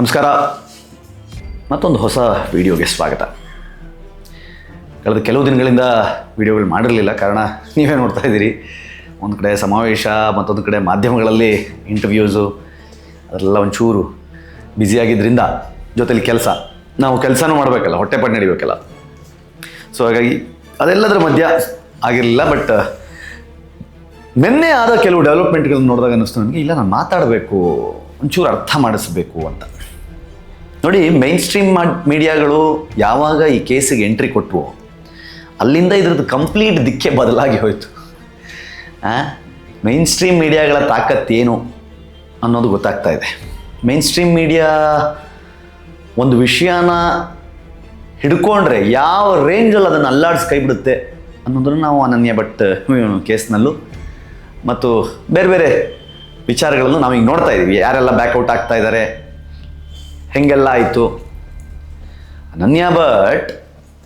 ನಮಸ್ಕಾರ. ಮತ್ತೊಂದು ಹೊಸ ವಿಡಿಯೋಗೆ ಸ್ವಾಗತ. ಕಳೆದ ಕೆಲವು ದಿನಗಳಿಂದ ವಿಡಿಯೋಗಳು ಮಾಡಿರಲಿಲ್ಲ, ಕಾರಣ ನೀವೇ ನೋಡ್ತಾ ಇದ್ದೀರಿ. ಒಂದು ಕಡೆ ಸಮಾವೇಶ, ಮತ್ತೊಂದು ಕಡೆ ಮಾಧ್ಯಮಗಳಲ್ಲಿ ಇಂಟರ್ವ್ಯೂಸು ಅದೆಲ್ಲ ಒಂಚೂರು ಬ್ಯುಸಿಯಾಗಿದ್ದರಿಂದ ಜೊತೆಲಿ ಕೆಲಸ. ನಾವು ಕೆಲಸನೂ ಮಾಡಬೇಕಲ್ಲ ಹೊಟ್ಟೆಪಾಡು ನಡಿಬೇಕಲ್ಲ. ಸೊ ಹಾಗಾಗಿ ಅದೆಲ್ಲದರ ಮಧ್ಯ ಆಗಿರಲಿಲ್ಲ ಬಟ್ ನಿನ್ನೆ ಆದ ಕೆಲವು ಡೆವಲಪ್ಮೆಂಟ್ಗಳನ್ನು ನೋಡಿದಾಗ ಅನ್ನಿಸ್ತು ನನಗೆ, ಇಲ್ಲ, ನಾನು ಮಾತಾಡಬೇಕು, ಒಂಚೂರು ಅರ್ಥ ಮಾಡಿಸ್ಬೇಕು ಅಂತ. ನೋಡಿ ಮೈನ್ ಸ್ಟ್ರೀಮ್ ಮೀಡಿಯಾಗಳು ಯಾವಾಗ ಈ ಕೇಸಿಗೆ ಎಂಟ್ರಿ ಕೊಟ್ಟವು ಅಲ್ಲಿಂದ ಇದ್ರದ್ದು ಕಂಪ್ಲೀಟ್ ದಿಕ್ಕೆ ಬದಲಾಗಿ ಹೋಯಿತು. ಮೈನ್ ಸ್ಟ್ರೀಮ್ ಮೀಡಿಯಾಗಳ ತಾಕತ್ತೇನು ಅನ್ನೋದು ಗೊತ್ತಾಗ್ತಾ ಇದೆ. ಮೈನ್ ಸ್ಟ್ರೀಮ್ ಮೀಡಿಯಾ ಒಂದು ವಿಷಯನ ಹಿಡ್ಕೊಂಡ್ರೆ ಯಾವ ರೇಂಜಲ್ಲಿ ಅದನ್ನು ಅಲ್ಲಾಡಿಸಿ ಕೈ ಬಿಡುತ್ತೆ ಅನ್ನೋದನ್ನು ನಾವು ಅನನ್ಯ ಭಟ್ ಕೇಸ್ನಲ್ಲೂ ಮತ್ತು ಬೇರೆ ಬೇರೆ ವಿಚಾರಗಳನ್ನು ನಾವೀಗ ನೋಡ್ತಾ ಇದ್ದೀವಿ ಯಾರೆಲ್ಲ ಬ್ಯಾಕ್ಔಟ್ ಆಗ್ತಾ ಇದ್ದಾರೆ ಹೆಂಗೆಲ್ಲ ಆಯಿತು? ಅನನ್ಯ ಭಟ್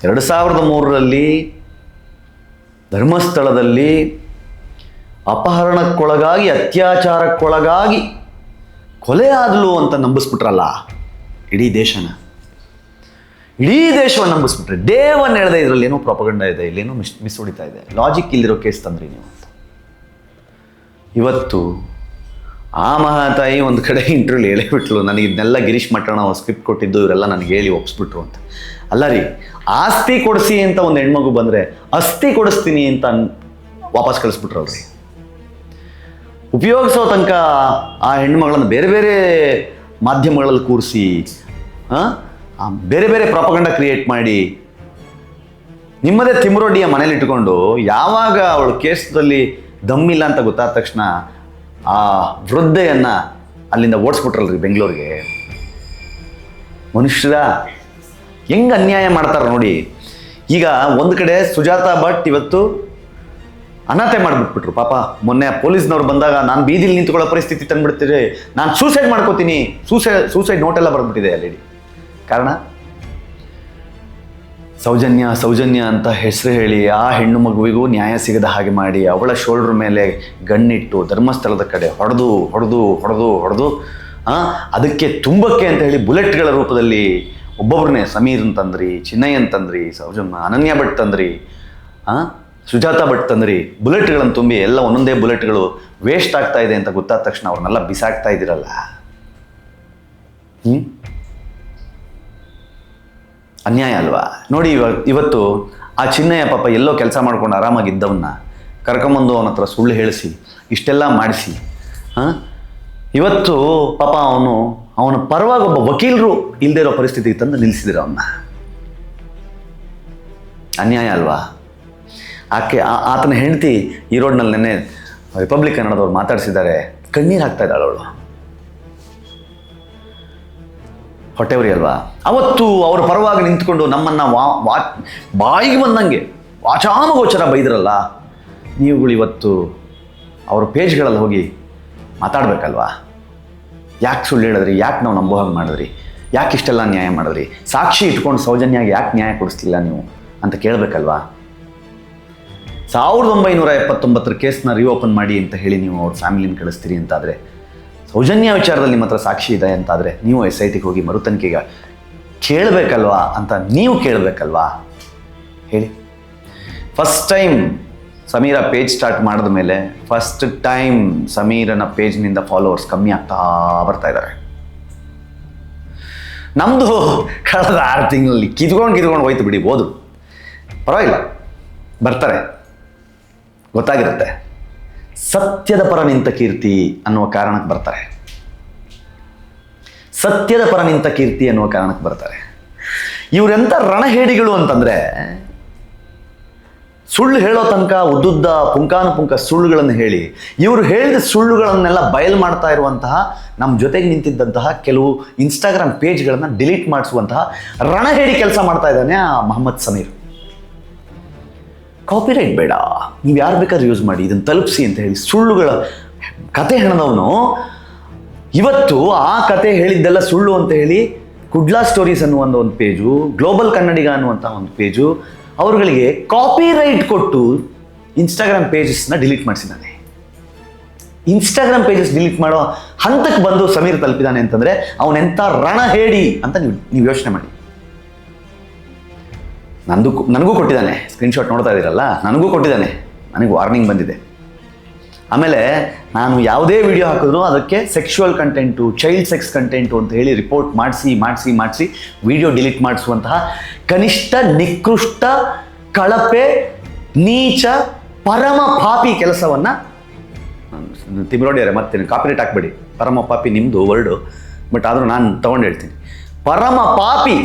ಎರಡು ಸಾವಿರದ ಮೂರರಲ್ಲಿ ಧರ್ಮಸ್ಥಳದಲ್ಲಿ ಅಪಹರಣಕ್ಕೊಳಗಾಗಿ, ಅತ್ಯಾಚಾರಕ್ಕೊಳಗಾಗಿ ಕೊಲೆ ಆದಲು ಅಂತ ನಂಬಿಸ್ಬಿಟ್ರಲ್ಲ, ಇಡೀ ದೇಶನ. ಇಡೀ ದೇಶವನ್ನು ನಂಬಿಸ್ಬಿಟ್ರೆ ಒನ್ ಹೇಳಿದೆ ಇದರಲ್ಲಿ ಏನೋ ಪ್ರಾಪಗಂಡ ಇದೆ, ಇಲ್ಲೇನೋ ಮಿಸ್ ಮಿಸ್ ಹೊಡಿತಾ ಇದೆ. ಲಾಜಿಕ್ ಇಲ್ಲಿರೋ ಕೇಸ್ ತಂದ್ರಿ ನೀವು ಇವತ್ತು ಆ ಮಹಾತಾಯಿ ಒಂದು ಕಡೆ ಇಂಟರ್ವ್ಯೂಲಿ ಹೇಳಿಬಿಟ್ಲು, ನನಗೆ ಇದನ್ನೆಲ್ಲ ಗಿರೀಶ್ ಮಟ್ಟಣ ಸ್ಕ್ರಿಪ್ಟ್ ಕೊಟ್ಟಿದ್ದು, ಇವರೆಲ್ಲ ನನಗೆ ಹೇಳಿ ಒಪ್ಸ್ಬಿಟ್ರು ಅಂತ. ಅಲ್ಲ ರೀ, ಆಸ್ತಿ ಕೊಡಿಸಿ ಅಂತ ಒಂದು ಹೆಣ್ಮಗು ಬಂದರೆ ಅಸ್ಥಿ ಕೊಡಿಸ್ತೀನಿ ಅಂತ ವಾಪಸ್ ವಾಪಸ್ ಕಳಿಸ್ಬಿಟ್ರಲ್ರಿ ಉಪಯೋಗಿಸೋ ತನಕ ಆ ಹೆಣ್ಮಗಳನ್ನು ಬೇರೆ ಬೇರೆ ಮಾಧ್ಯಮಗಳಲ್ಲಿ ಕೂರಿಸಿ ಬೇರೆ ಬೇರೆ ಪ್ರಾಪಗಂಡ ಕ್ರಿಯೇಟ್ ಮಾಡಿ, ನಿಮ್ಮದೇ ತಿಮ್ರೊಡ್ಡಿಯ ಮನೇಲಿ ಇಟ್ಕೊಂಡು ಯಾವಾಗ ಅವಳು ಕೇಸದಲ್ಲಿ ದಮ್ಮಿಲ್ಲ ಅಂತ ಗೊತ್ತಾದ ತಕ್ಷಣ ಆ ವೃದ್ಧೆಯನ್ನು ಅಲ್ಲಿಂದ ಓಡಿಸ್ಬಿಟ್ರಲ್ರಿ ಬೆಂಗಳೂರಿಗೆ. ಮನುಷ್ಯರ ಹೆಂಗ್ ಅನ್ಯಾಯ ಮಾಡ್ತಾರೆ ನೋಡಿ. ಈಗ ಒಂದು ಕಡೆ ಸುಜಾತಾ ಭಟ್ ಇವತ್ತು ಅನಾಥೆ ಮಾಡಿಬಿಟ್ಬಿಟ್ರು. ಪಾಪ ಮೊನ್ನೆ ಪೊಲೀಸ್ನವ್ರು ಬಂದಾಗ ನಾನು ಬೀದಿಲಿ ನಿಂತ್ಕೊಳ್ಳೋ ಪರಿಸ್ಥಿತಿ ತಂದ್ಬಿಡ್ತೀರಿ ನಾನು ಸೂಸೈಡ್ ಮಾಡ್ಕೋತೀನಿ. ಸೂಸೈಡ್ ಸೂಸೈಡ್ ನೋಟೆಲ್ಲ ಬರ್ಬಿಟ್ಟಿದೆ ಅಲ್ಲಿ ಕಾರಣ? ಸೌಜನ್ಯ ಸೌಜನ್ಯ ಅಂತ ಹೆಸರು ಹೇಳಿ ಆ ಹೆಣ್ಣು ಮಗುವಿಗೂ ನ್ಯಾಯ ಸಿಗದ ಹಾಗೆ ಮಾಡಿ ಅವಳ ಶೋಲ್ಡ್ರ್ ಮೇಲೆ ಗಣ್ಣಿಟ್ಟು ಧರ್ಮಸ್ಥಳದ ಕಡೆ ಹೊಡೆದು ಹೊಡೆದು ಹೊಡೆದು ಹೊಡೆದು ಅದಕ್ಕೆ ತುಂಬಕ್ಕೆ ಅಂತ ಹೇಳಿ ಬುಲೆಟ್ಗಳ ರೂಪದಲ್ಲಿ ಒಬ್ಬೊಬ್ಬರನ್ನೇ ಸಮೀರ್ ಅಂತಂದ್ರಿ ಚಿನ್ನಯ್ಯ ಅಂತಂದ್ರಿ ಸೌಜನ್ಯ, ಅನನ್ಯ ಭಟ್ ತಂದ್ರಿ ಸುಜಾತ ಭಟ್ ತಂದ್ರಿ, ಬುಲೆಟ್ಗಳನ್ನು ತುಂಬಿ ಎಲ್ಲ ಒಂದೊಂದೇ ಬುಲೆಟ್ಗಳು ವೇಸ್ಟ್ ಆಗ್ತಾ ಇದೆ ಅಂತ ಗೊತ್ತಾದ ತಕ್ಷಣ ಅವ್ರನ್ನೆಲ್ಲ ಬಿಸಾಕ್ತಾ ಇದ್ದೀರಲ್ಲ. ಹ್ಞೂ ಅನ್ಯಾಯ ಅಲ್ವಾ? ನೋಡಿ ಇವ ಇವತ್ತು ಆ ಚಿನ್ನಯ್ಯ ಪಾಪ ಎಲ್ಲೋ ಕೆಲಸ ಮಾಡ್ಕೊಂಡು ಆರಾಮಾಗಿದ್ದವನ್ನ ಕರ್ಕೊಂಬಂದು ಅವನ ಹತ್ರ ಸುಳ್ಳು ಹೇಳಿಸಿ, ಇಷ್ಟೆಲ್ಲ ಮಾಡಿಸಿ, ಹಾಂ? ಇವತ್ತು ಪಾಪ ಅವನು, ಅವನ ಪರವಾಗಿ ಒಬ್ಬ ವಕೀಲರು ಇಲ್ಲದೆ ಇರೋ ಪರಿಸ್ಥಿತಿಗೆ ತಂದು ನಿಲ್ಲಿಸಿದ್ರು ಅವನ್ನ ಅನ್ಯಾಯ ಅಲ್ವಾ? ಆಕೆ ಆತನ ಹೆಂಡತಿ ಈ ರೋಡ್ನಲ್ಲಿ ನೆನ್ನೆ ರಿಪಬ್ಲಿಕ್ ಕನ್ನಡದವ್ರು ಮಾತಾಡಿಸಿದ್ದಾರೆ. ಕಣ್ಣೀರು ಹಾಕ್ತಾ ಇದ್ದಾಳೆ ಅವಳು. ಹೊಟ್ಟೆವರಿ ಅಲ್ವಾ? ಅವತ್ತು ಅವರ ಪರವಾಗಿ ನಿಂತ್ಕೊಂಡು ನಮ್ಮನ್ನ ವಾ ವಾ, ಬಾಯಿಗೆ ಬಂದಂಗೆ ವಾಚಾಮಗೋಚರ ಬೈದ್ರಲ್ಲ, ನೀವುಗಳು ಇವತ್ತು ಅವ್ರ ಪೇಜ್ಗಳಲ್ಲಿ ಹೋಗಿ ಮಾತಾಡ್ಬೇಕಲ್ವಾ? ಯಾಕೆ ಸುಳ್ಳು ಹೇಳಿದ್ರಿ? ಯಾಕೆ ನಾವು ನಂಬೋ ಹಾಗೆ ಮಾಡಿದ್ರಿ? ಯಾಕೆ ಇಷ್ಟೆಲ್ಲ ನ್ಯಾಯ ಮಾಡಿದ್ರಿ? ಸಾಕ್ಷಿ ಇಟ್ಕೊಂಡು ಸೌಜನ್ಯಾಗಿ ಯಾಕೆ ನ್ಯಾಯ ಕೊಡಿಸ್ತಿಲ್ಲ ನೀವು ಅಂತ ಕೇಳಬೇಕಲ್ವಾ? ಸಾವಿರದ ಒಂಬೈನೂರ ಎಪ್ಪತ್ತೊಂಬತ್ತರ ಕೇಸ್ನ ರಿಓಪನ್ ಮಾಡಿ ಅಂತ ಹೇಳಿ ನೀವು ಅವ್ರ ಫ್ಯಾಮಿಲಿನ ಕಳಿಸ್ತೀರಿ ಅಂತಾದರೆ ಸೌಜನ್ಯ ವಿಚಾರದಲ್ಲಿ ನಿಮ್ಮ ಸಾಕ್ಷಿ ಇದೆ ಅಂತಾದರೆ ನೀವು ಎಸ್ ಐ ಟಿಗೆ ಹೋಗಿ ಮರುತನಿಕೆಗೆ ಕೇಳಬೇಕಲ್ವಾ ಅಂತ ನೀವು ಕೇಳಬೇಕಲ್ವಾ? ಹೇಳಿ. First time Sameera page start ಮಾಡಿದ ಮೇಲೆ ಫಸ್ಟ್ ಟೈಮ್ ಸಮೀರನ ಪೇಜ್ನಿಂದ ಫಾಲೋವರ್ಸ್ ಕಮ್ಮಿ ಆಗ್ತಾ ಬರ್ತಾ ಇದ್ದಾರೆ ನಮ್ಮದು ಕಳೆದ ಆರು ತಿಂಗಳಲ್ಲಿ ಕಿದ್ಕೊಂಡು ಕಿದ್ಕೊಂಡು ಹೋಯ್ತು ಬಿಡಿ, ಓದು. ಪರವಾಗಿಲ್ಲ, ಬರ್ತಾರೆ. ಗೊತ್ತಾಗಿರುತ್ತೆ. ಸತ್ಯದ ಪರ ನಿಂತ ಕೀರ್ತಿ ಅನ್ನುವ ಕಾರಣಕ್ಕೆ ಬರ್ತಾರೆ. ಸತ್ಯದ ಪರ ನಿಂತ ಕೀರ್ತಿ ಅನ್ನುವ ಕಾರಣಕ್ಕೆ ಬರ್ತಾರೆ. ಇವರೆಂಥ ರಣಹೇಡಿಗಳು ಅಂತಂದ್ರೆ ಸುಳ್ಳು ಹೇಳೋ ತನಕ ಉದ್ದುದ್ದ ಪುಂಕಾನುಪುಂಕ ಸುಳ್ಳುಗಳನ್ನು ಹೇಳಿ, ಇವರು ಹೇಳಿದ ಸುಳ್ಳುಗಳನ್ನೆಲ್ಲ ಬಯಲು ಮಾಡ್ತಾ ಇರುವಂತಹ ನಮ್ಮ ಜೊತೆಗೆ ನಿಂತಿದ್ದಂತಹ ಕೆಲವು ಇನ್ಸ್ಟಾಗ್ರಾಮ್ ಪೇಜ್ಗಳನ್ನು ಡಿಲೀಟ್ ಮಾಡಿಸುವಂತಹ ರಣಹೇಡಿ ಕೆಲಸ ಮಾಡ್ತಾ ಇದ್ದಾನೆ ಆ ಮೊಹಮ್ಮದ್ ಸಮೀರ್. ಕಾಪಿರೈಟ್ ಬೇಡ. ನೀವು ಯಾರು ಬೇಕಾದ್ರೂ ಯೂಸ್ ಮಾಡಿ ಇದನ್ನು ತಲುಪಿಸಿ ಅಂತ ಹೇಳಿ ಸುಳ್ಳುಗಳ ಕತೆ ಹೆಣದವನು ಇವತ್ತು ಆ ಕತೆ ಹೇಳಿದ್ದೆಲ್ಲ ಸುಳ್ಳು ಅಂತ ಹೇಳಿ ಕುಡ್ಲಾ ಸ್ಟೋರೀಸ್ ಅನ್ನುವಂಥ ಒಂದು ಪೇಜು ಗ್ಲೋಬಲ್ ಕನ್ನಡಿಗ ಅನ್ನುವಂಥ ಒಂದು ಪೇಜು ಅವರುಗಳಿಗೆ ಕಾಪಿರೈಟ್ ಕೊಟ್ಟು ಇನ್ಸ್ಟಾಗ್ರಾಮ್ ಪೇಜಸ್ನ ಡಿಲೀಟ್ ಮಾಡಿಸಿದ್ದಾನೆ. ಇನ್ಸ್ಟಾಗ್ರಾಮ್ ಪೇಜಸ್ ಡಿಲೀಟ್ ಮಾಡೋ ಹಂತಕ್ಕೆ ಬಂದು ಸಮೀರ್ ತಲುಪಿದ್ದಾನೆ ಅಂತಂದರೆ ಅವನೆಂಥ ರಣ ಹೇಳಿ ಅಂತ ನೀವು ನೀವು ಯೋಚನೆ ಮಾಡಿ. ನಂದು ನನಗೂ ಕೊಟ್ಟಿದ್ದಾನೆ. ಸ್ಕ್ರೀನ್ಶಾಟ್ ನೋಡ್ತಾ ಇದ್ದೀರಲ್ಲ? ನನಗೂ ಕೊಟ್ಟಿದ್ದಾನೆ. ನನಗೆ ವಾರ್ನಿಂಗ್ ಬಂದಿದೆ. ಆಮೇಲೆ ನಾನು ಯಾವುದೇ ವಿಡಿಯೋ ಹಾಕಿದ್ರು ಅದಕ್ಕೆ sexual content child sex content ಅಂತ ಹೇಳಿ ರಿಪೋರ್ಟ್ ಮಾಡಿಸಿ ಮಾಡಿಸಿ ಮಾಡಿಸಿ ವಿಡಿಯೋ ಡಿಲೀಟ್ ಮಾಡಿಸುವಂತಹ ಕನಿಷ್ಠ, ನಿಕೃಷ್ಟ, ಕಳಪೆ, ನೀಚ, ಪರಮ ಪಾಪಿ ಕೆಲಸವನ್ನು ತಿಮ್ರೋಡಿಯಾರೆ ಮತ್ತೆ ಕಾಪಿರೇಟ್ ಹಾಕ್ಬೇಡಿ. ಪರಮ ಪಾಪಿ ನಿಮ್ಮದು ವರ್ಡು ಬಟ್ ಆದರೂ ನಾನು ತಗೊಂಡು ಹೇಳ್ತೀನಿ. ಪರಮ ಪಾಪಿ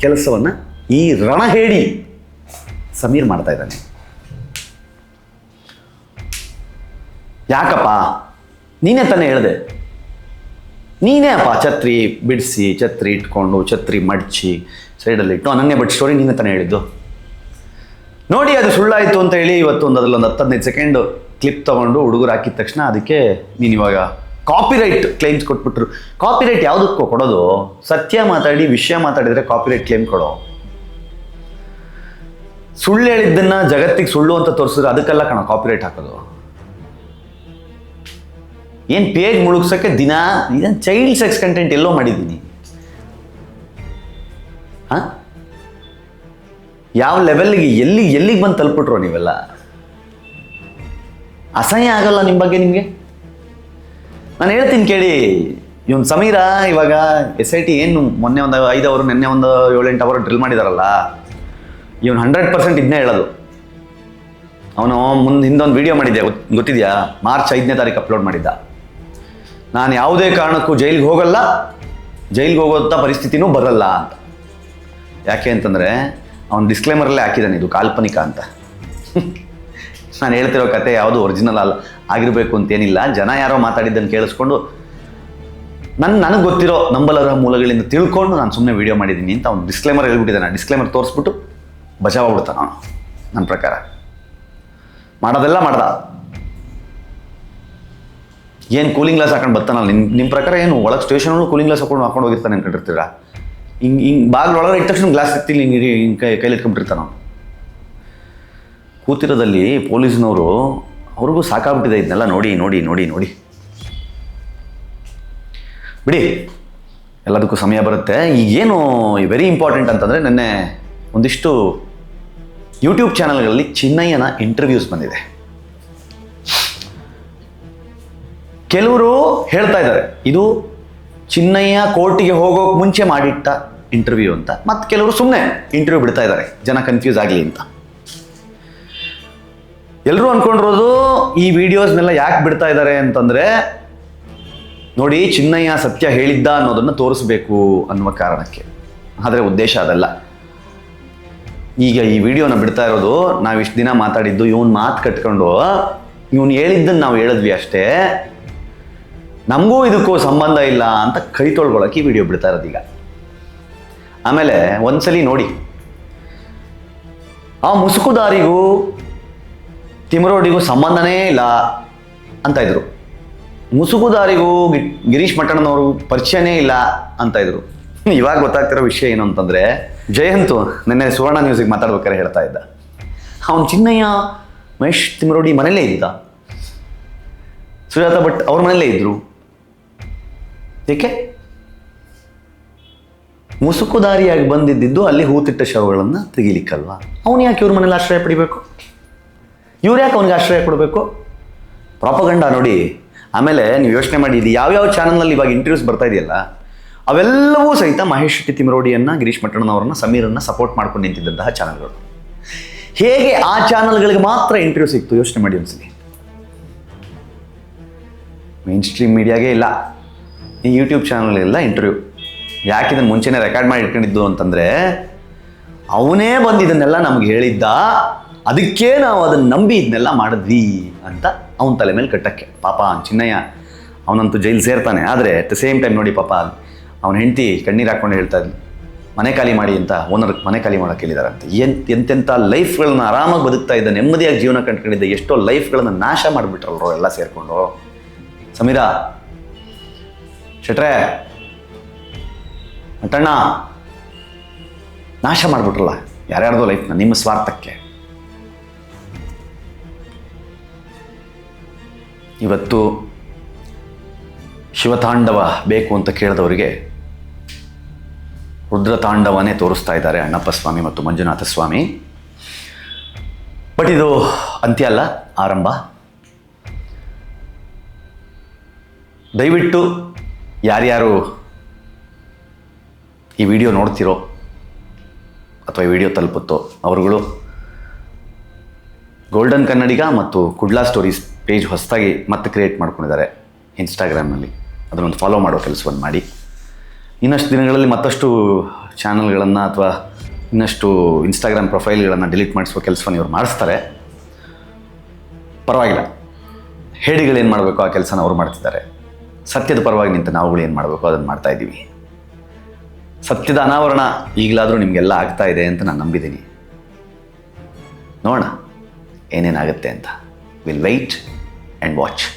ಕೆಲಸವನ್ನು ಈ ರಣ ಹೇಳಿ ಸಮೀರ್ ಮಾಡ್ತಾ ಇದ್ದಾನೆ. ಯಾಕಪ್ಪ? ನೀನೇ ತಾನೇ ಹೇಳಿದೆ. ನೀನೇ ಅಪ್ಪ ಛತ್ರಿ ಬಿಡಿಸಿ, ಛತ್ರಿ ಇಟ್ಕೊಂಡು, ಛತ್ರಿ ಮಡಚಿ ಸೈಡಲ್ಲಿ ಇಟ್ಟು ಅನನ್ಯ ಬಟ್ ಸ್ಟೋರಿ ನೀನೇ ತಾನೇ ಹೇಳಿದ್ದು. ನೋಡಿ, ಅದು ಸುಳ್ಳಾಯಿತು ಅಂತ ಹೇಳಿ ಇವತ್ತು ಒಂದು ಅದ್ರಲ್ಲಿ ಒಂದು ಹತ್ತು ಹದಿನೈದು ಸೆಕೆಂಡ್ ಕ್ಲಿಪ್ ತೊಗೊಂಡು ಹುಡುಗರು ಹಾಕಿದ ತಕ್ಷಣ ಅದಕ್ಕೆ ನೀನು ಇವಾಗ ಕಾಪಿರೈಟ್ ಕ್ಲೈಮ್ಸ್ ಕೊಟ್ಬಿಟ್ರು. ಕಾಪಿರೈಟ್ ಯಾವುದಕ್ಕೂ ಕೊಡೋದು? ಸತ್ಯ ಮಾತಾಡಿ, ವಿಷಯ ಮಾತಾಡಿದರೆ ಕಾಪಿರೈಟ್ ಕ್ಲೇಮ್ ಕೊಡೋ. ಸುಳ್ಳು ಹೇಳಿದ್ದನ್ನ ಜಗತ್ತಿಗೆ ಸುಳ್ಳು ಅಂತ ತೋರಿಸಿದ್ರೆ ಅದಕ್ಕೆಲ್ಲ ಕಣ ಕಾಪಿರೈಟ್ ಹಾಕೋದು. ಏನು ಪೇಜ್ ಮುಳುಗ್ಸೋಕ್ಕೆ ದಿನ ಇದನ್ನು ಚೈಲ್ಡ್ ಸೆಕ್ಸ್ ಕಂಟೆಂಟ್ ಎಲ್ಲೋ ಮಾಡಿದ್ದೀನಿ. ಹಾಂ? ಯಾವ ಲೆವೆಲ್ಗೆ ಎಲ್ಲಿ, ಎಲ್ಲಿಗೆ ಬಂದು ತಲುಪಿಟ್ರು ನೀವೆಲ್ಲ? ಅಸಹ್ಯ ಆಗಲ್ಲ ನಿಮ್ಮ ಬಗ್ಗೆ ನಿಮಗೆ? ನಾನು ಹೇಳ್ತೀನಿ ಕೇಳಿ, ಇವನ್ ಸಮೀರ ಇವಾಗ ಎಸ್ ಐ ಟಿ ಏನು ಮೊನ್ನೆ ಒಂದು ಐದು ಅವರು, ನಿನ್ನೆ ಒಂದು ಏಳೆಂಟು ಅವರು ಡ್ರಿಲ್ ಮಾಡಿದಾರಲ್ಲ? ಇವನು ಹಂಡ್ರೆಡ್ ಪರ್ಸೆಂಟ್ ಇದನ್ನೇ ಹೇಳೋದು. ಅವನು ಮುಂದೆ ಹಿಂದೊಂದು ವಿಡಿಯೋ ಮಾಡಿದ್ದೆ ಗೊತ್- ಗೊತ್ತಿದೆಯಾ? ಮಾರ್ಚ್ ಐದನೇ ತಾರೀಕು ಅಪ್ಲೋಡ್ ಮಾಡಿದ್ದ. ನಾನು ಯಾವುದೇ ಕಾರಣಕ್ಕೂ ಜೈಲಿಗೆ ಹೋಗಲ್ಲ, ಜೈಲಿಗೆ ಹೋಗೋಂಥ ಪರಿಸ್ಥಿತಿನೂ ಬರಲ್ಲ ಅಂತ. ಯಾಕೆ ಅಂತಂದರೆ, ಅವನು ಡಿಸ್ಕ್ಲೇಮರಲ್ಲೇ ಹಾಕಿದ್ದಾನೆ ಇದು ಕಾಲ್ಪನಿಕ ಅಂತ. ನಾನು ಹೇಳ್ತಿರೋ ಕತೆ ಯಾವುದು ಒರಿಜಿನಲ್ ಅಲ್ಲ ಆಗಿರಬೇಕು ಅಂತೇನಿಲ್ಲ. ಜನ ಯಾರೋ ಮಾತಾಡಿದ್ದನ್ನು ಕೇಳಿಸ್ಕೊಂಡು ನನ್ನ ನನಗೆ ಗೊತ್ತಿರೋ ನಂಬಲರ ಮೂಲಗಳಿಂದ ತಿಳ್ಕೊಂಡು ನಾನು ಸುಮ್ಮನೆ ವೀಡಿಯೋ ಮಾಡಿದ್ದೀನಿ ಅಂತ ಅವ್ನು ಡಿಸ್ಕ್ಲೇಮರ್ ಹೇಳ್ಬಿಟ್ಟಿದ್ದಾನೆ. ಡಿಸ್ಕ್ಲೇಮರ್ ತೋರಿಸ್ಬಿಟ್ಟು ಬಚಾವಾಗ್ಬಿಡ್ತಾನೆ ನನ್ನ ಪ್ರಕಾರ. ಮಾಡೋದೆಲ್ಲ ಮಾಡ್ದ. ಏನು ಕೂಲಿಂಗ್ ಗ್ಲಾಸ್ ಹಾಕೊಂಡು ಬರ್ತಾನಲ್ಲ ನಿಮ್ಮ ನಿಮ್ಮ ಪ್ರಕಾರ ಏನು? ಒಳಗೆ ಸ್ಟೇಷನಲ್ಲೂ ಕೂಲಿಂಗ್ ಗ್ಲಾಸ್ ಹಾಕೊಂಡು ಹಾಕೊಂಡು ಹೋಗಿರ್ತಾನೆ ಅನ್ಕೊಂಡಿರ್ತೀರಾ ಹಿಂಗೆ ಹಿಂಗೆ ಬಾಗಿಲು ಒಳಗಡೆ ಇಟ್ಟ ತಕ್ಷಣ ಗ್ಲಾಸ್ ಎತ್ತಿ ಹಿಂಗೆ ಹಿಂಗೆ ಕೈ, ಕೈಲಿ ಇಟ್ಕೊಂಡ್ಬಿಟ್ಟಿರ್ತಾನೆ. ಅವನು ಕೂತಿರೋದಲ್ಲಿ ಪೊಲೀಸ್ನವರು, ಅವ್ರಿಗೂ ಸಾಕಾಗ್ಬಿಟ್ಟಿದೆ ಇದನ್ನೆಲ್ಲ ನೋಡಿ ನೋಡಿ ನೋಡಿ ನೋಡಿ. ಬಿಡಿ, ಎಲ್ಲದಕ್ಕೂ ಸಮಯ ಬರುತ್ತೆ. ಈಗೇನು ವೆರಿ ಇಂಪಾರ್ಟೆಂಟ್ ಅಂತಂದರೆ, ನೆನ್ನೆ ಒಂದಿಷ್ಟು ಯೂಟ್ಯೂಬ್ ಚಾನಲ್ಗಳಲ್ಲಿ ಚಿನ್ನಯ್ಯನ ಇಂಟರ್ವ್ಯೂಸ್ ಬಂದಿದೆ. ಕೆಲವರು ಹೇಳ್ತಾ ಇದ್ದಾರೆ, ಇದು ಚಿನ್ನಯ್ಯ ಕೋರ್ಟಿಗೆ ಹೋಗೋಕೆ ಮುಂಚೆ ಮಾಡಿಟ್ಟ ಇಂಟರ್ವ್ಯೂ ಅಂತ. ಮತ್ತು ಕೆಲವರು ಸುಮ್ಮನೆ ಇಂಟರ್ವ್ಯೂ ಬಿಡ್ತಾ ಇದ್ದಾರೆ, ಜನ ಕನ್ಫ್ಯೂಸ್ ಆಗಲಿ ಅಂತ. ಎಲ್ಲರೂ ಅಂದ್ಕೊಂಡಿರೋದು ಈ ವಿಡಿಯೋಸ್ನೆಲ್ಲ ಯಾಕೆ ಬಿಡ್ತಾ ಇದ್ದಾರೆ ಅಂತಂದರೆ, ನೋಡಿ ಚಿನ್ನಯ್ಯ ಸತ್ಯ ಹೇಳಿದ್ದ ಅನ್ನೋದನ್ನು ತೋರಿಸ್ಬೇಕು ಅನ್ನುವ ಕಾರಣಕ್ಕೆ. ಆದರೆ ಉದ್ದೇಶ ಅದಲ್ಲ. ಈಗ ಈ ವಿಡಿಯೋನ ಬಿಡ್ತಾ ಇರೋದು ನಾವು ಇಷ್ಟು ದಿನ ಮಾತಾಡಿದ್ದು ಇವನ್ ಮಾತು ಕಟ್ಕೊಂಡು, ಇವನು ಹೇಳಿದ್ದನ್ನು ನಾವು ಹೇಳಿದ್ವಿ ಅಷ್ಟೇ. ನಮಗೂ ಇದಕ್ಕೂ ಸಂಬಂಧ ಇಲ್ಲ ಅಂತ ಕೈ ತೊಳ್ಕೊಳಕ್ಕೆ ಈ ವಿಡಿಯೋ ಬಿಡ್ತಾ ಇರೋದು ಈಗ. ಆಮೇಲೆ ಒಂದ್ಸಲಿ ನೋಡಿ. ಆ ಮುಸುಕುದಾರಿಗೂ, ತಿಮರೋಡಿಗೂ ಸಂಬಂಧನೇ ಇಲ್ಲ ಅಂತ ಇದ್ರು. ಮುಸುಕುದಾರಿಗೂ ಗಿರೀಶ್ ಮಟ್ಟಣ್ಣನವರು ಪರಿಚಯನೇ ಇಲ್ಲ ಅಂತ ಇದ್ರು. ಇವಾಗ ಗೊತ್ತಾಗ್ತಿರೋ ವಿಷಯ ಏನು ಅಂತಂದ್ರೆ, ಜಯಂತು ನಿನ್ನೆ ಸುವರ್ಣ ನ್ಯೂಸಿಗೆ ಮಾತಾಡ್ಬೇಕಾದ್ರೆ ಹೇಳ್ತಾ ಇದ್ದ. ಅವನ್ ಚಿನ್ನಯ್ಯ ಮಹೇಶ್ ತಿಮರೋಡಿ ಮನೇಲೇ ಇದ್ದ. ಸುಜಾತ ಭಟ್ ಅವ್ರ ಮನೇಲೇ ಇದ್ರು. ಏಕೆ? ಮುಸುಕುದಾರಿಯಾಗಿ ಬಂದಿದ್ದು ಅಲ್ಲಿ ಹೂತಿಟ್ಟ ಶವಗಳನ್ನು ತೆಗಿಲಿಕ್ಕಲ್ವ? ಅವನು ಯಾಕೆ ಇವ್ರ ಮನೇಲಿ ಆಶ್ರಯ ಪಡಿಬೇಕು? ಇವ್ರು ಯಾಕೆ ಅವನಿಗೆ ಆಶ್ರಯ ಕೊಡಬೇಕು? ಪ್ರಾಪಗಂಡ ನೋಡಿ, ಆಮೇಲೆ ನೀವು ಯೋಚನೆ ಮಾಡಿ, ಇದು ಯಾವ್ಯಾವ ಚಾನಲ್ನಲ್ಲಿ ಇವಾಗ ಇಂಟರ್ವ್ಯೂಸ್ ಬರ್ತಾ ಇದೆಯಲ್ಲ ಅವೆಲ್ಲವೂ ಸಹಿತ ಮಹೇಶ್ ಶೆಟ್ಟಿ ತಿಮರೋಡಿಯನ್ನು, ಗಿರೀಶ್ ಮಟ್ಟಣ್ಣನವರನ್ನು ಸಮೀರನ್ನು ಸಪೋರ್ಟ್ ಮಾಡ್ಕೊಂಡು ನಿಂತಿದ್ದಂತಹ ಚಾನಲ್ಗಳು ಹೇಗೆ ಆ ಚಾನಲ್ಗಳಿಗೆ ಮಾತ್ರ ಇಂಟರ್ವ್ಯೂ ಸಿಕ್ತು? ಯೋಚನೆ ಮಾಡಿ ಒಂದ್ಸಲಿ. ಮೇನ್ ಸ್ಟ್ರೀಮ್ ಮೀಡಿಯಾಗೆ ಇಲ್ಲ. ಈ ಯೂಟ್ಯೂಬ್ ಚಾನಲ್ಗೆಲ್ಲ ಇಂಟರ್ವ್ಯೂ ಯಾಕೆ ಇದನ್ನು ಮುಂಚೆನೇ ರೆಕಾರ್ಡ್ ಮಾಡಿ ಇಟ್ಕೊಂಡಿದ್ದು ಅಂತಂದರೆ, ಅವನೇ ಬಂದು ಇದನ್ನೆಲ್ಲ ನಮ್ಗೆ ಹೇಳಿದ್ದ, ಅದಕ್ಕೆ ನಾವು ಅದನ್ನು ನಂಬಿ ಇದನ್ನೆಲ್ಲ ಮಾಡಿದ್ವಿ ಅಂತ ಅವನ ತಲೆ ಮೇಲೆ ಕಟ್ಟಕ್ಕೆ. ಪಾಪ ಚಿನ್ನಯ್ಯ, ಅವನಂತೂ ಜೈಲು ಸೇರ್ತಾನೆ. ಆದರೆ ಅಟ್ ದ ಸೇಮ್ ಟೈಮ್ ನೋಡಿ ಪಾಪ ಅವನ ಹೆಂಡತಿ ಕಣ್ಣೀರು ಹಾಕ್ಕೊಂಡು ಹೇಳ್ತಾ ಇದ್ಲು, ಮನೆ ಖಾಲಿ ಮಾಡಿ ಅಂತ ಓನರ್ ಮನೆ ಖಾಲಿ ಮಾಡೋಕೆ ಹೇಳಿದಾರಂತೆ. ಏನ್ ಎಂತೆಂಥ ಲೈಫ್ಗಳನ್ನ ಆರಾಮಾಗಿ ಬದುಕ್ತಾ ಇದ್ದ, ನೆಮ್ಮದಿಯಾಗಿ ಜೀವನ ಕಂಡುಕೊಂಡಿದ್ದ, ಎಷ್ಟೋ ಲೈಫ್ಗಳನ್ನ ನಾಶ ಮಾಡಿಬಿಟ್ರಲ್ರೋ ಎಲ್ಲ ಸೇರಿಕೊಂಡು? ಸಮೀರಾ, ಶೆಟ್ರೆ ಮಟ್ಟಣ್ಣ ನಾಶ ಮಾಡಿಬಿಟ್ರಲ್ಲ, ಯಾರ್ಯಾರ್ದೋ ಲೈಫ್ನ ನಿಮ್ಮ ಸ್ವಾರ್ಥಕ್ಕೆ. ಇವತ್ತು ಶಿವತಾಂಡವ ಬೇಕು ಅಂತ ಕೇಳಿದವರಿಗೆ ರುದ್ರತಾಂಡವನೇ ತೋರಿಸ್ತಾ ಇದ್ದಾರೆ ಅಣ್ಣಪ್ಪ ಸ್ವಾಮಿ ಮತ್ತು ಮಂಜುನಾಥ ಸ್ವಾಮಿ. ಬಟ್ ಇದು ಅಂತ್ಯ ಅಲ್ಲ, ಆರಂಭ. ದಯವಿಟ್ಟು ಯಾರ್ಯಾರು ಈ ವಿಡಿಯೋ ನೋಡ್ತಿರೋ ಅಥವಾ ಈ ವಿಡಿಯೋ ತಲುಪುತ್ತೋ ಅವರುಗಳು ಗೋಲ್ಡನ್ ಕನ್ನಡಿಗ ಮತ್ತು ಕುಡ್ಲಾ ಸ್ಟೋರೀಸ್ ಪೇಜ್ ಹೊಸದಾಗಿ ಮತ್ತೆ ಕ್ರಿಯೇಟ್ ಮಾಡ್ಕೊಂಡಿದ್ದಾರೆ ಇನ್ಸ್ಟಾಗ್ರಾಮ್ನಲ್ಲಿ ಅದನ್ನೊಂದು ಫಾಲೋ ಮಾಡೋ ಕೆಲಸವನ್ನು ಮಾಡಿ. ಇನ್ನಷ್ಟು ದಿನಗಳಲ್ಲಿ ಮತ್ತಷ್ಟು ಚಾನಲ್ಗಳನ್ನು ಅಥವಾ ಇನ್ನಷ್ಟು ಇನ್ಸ್ಟಾಗ್ರಾಮ್ ಪ್ರೊಫೈಲ್ಗಳನ್ನು ಡಿಲೀಟ್ ಮಾಡಿಸುವ ಕೆಲಸವನ್ನು ಇವ್ರು ಮಾಡಿಸ್ತಾರೆ. ಪರವಾಗಿಲ್ಲ. ಹೇಡಿಗಳೇನು ಮಾಡಬೇಕು ಆ ಕೆಲಸನ ಅವ್ರು ಮಾಡ್ತಿದ್ದಾರೆ. ಸತ್ಯದ ಪರವಾಗಿ ನಿಂತು ನಾವುಗಳು ಏನು ಮಾಡಬೇಕು ಅದನ್ನು ಮಾಡ್ತಾ ಇದ್ದೀವಿ. ಸತ್ಯದ ಅನಾವರಣ ಈಗಲಾದರೂ ನಿಮಗೆಲ್ಲ ಆಗ್ತಾ ಇದೆ ಅಂತ ನಾನು ನಂಬಿದ್ದೀನಿ. ನೋಡೋಣ, ಏನೇನಾಗುತ್ತೆ ಅಂತ. Will weight and watch